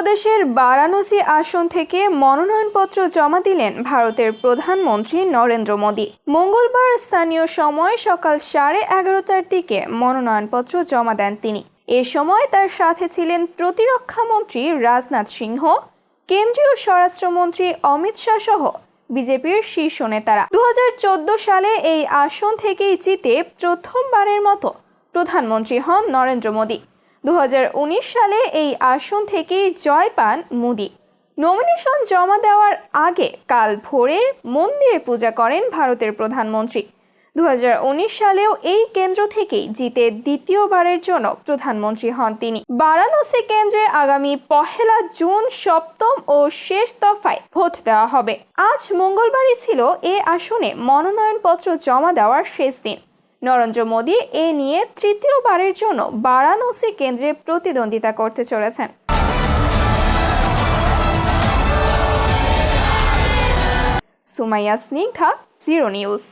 উত্তরপ্রদেশের বারাণসী আসন থেকে মনোনয়নপত্র জমা দিলেন ভারতের প্রধানমন্ত্রী নরেন্দ্র মোদী। মঙ্গলবার স্থানীয় সময় সকাল সাড়ে এগারোটার দিকে মনোনয়নপত্র জমা দেন তিনি। এ সময় তার সাথে ছিলেন প্রতিরক্ষা মন্ত্রী রাজনাথ সিংহ, কেন্দ্রীয় স্বরাষ্ট্রমন্ত্রী অমিত শাহ সহ বিজেপির শীর্ষ নেতারা। দু হাজার চোদ্দ সালে এই আসন থেকেই জিতে প্রথমবারের মতো প্রধানমন্ত্রী হন নরেন্দ্র মোদী। দু হাজার উনিশ সালে এই আসন থেকেই জয় পান মোদি। নমিনেশন জমা দেওয়ার আগে কাল ভোরে মন্দিরে পূজা করেন ভারতের প্রধানমন্ত্রী। দু হাজার উনিশ সালেও এই কেন্দ্র থেকেই জিতে দ্বিতীয়বারের জন্য প্রধানমন্ত্রী হন তিনি। বারাণসী কেন্দ্রে আগামী পহেলা জুন সপ্তম ও শেষ দফায় ভোট দেওয়া হবে। আজ মঙ্গলবারই ছিল এ আসনে মনোনয়নপত্র জমা দেওয়ার শেষ দিন। নরেন্দ্র মোদী এ নিয়ে তৃতীয়বারের জন্য বারাণসী কেন্দ্রে প্রতিদ্বন্দ্বিতা করতে চলেছেন। Sumaiya Snigdha, zero news.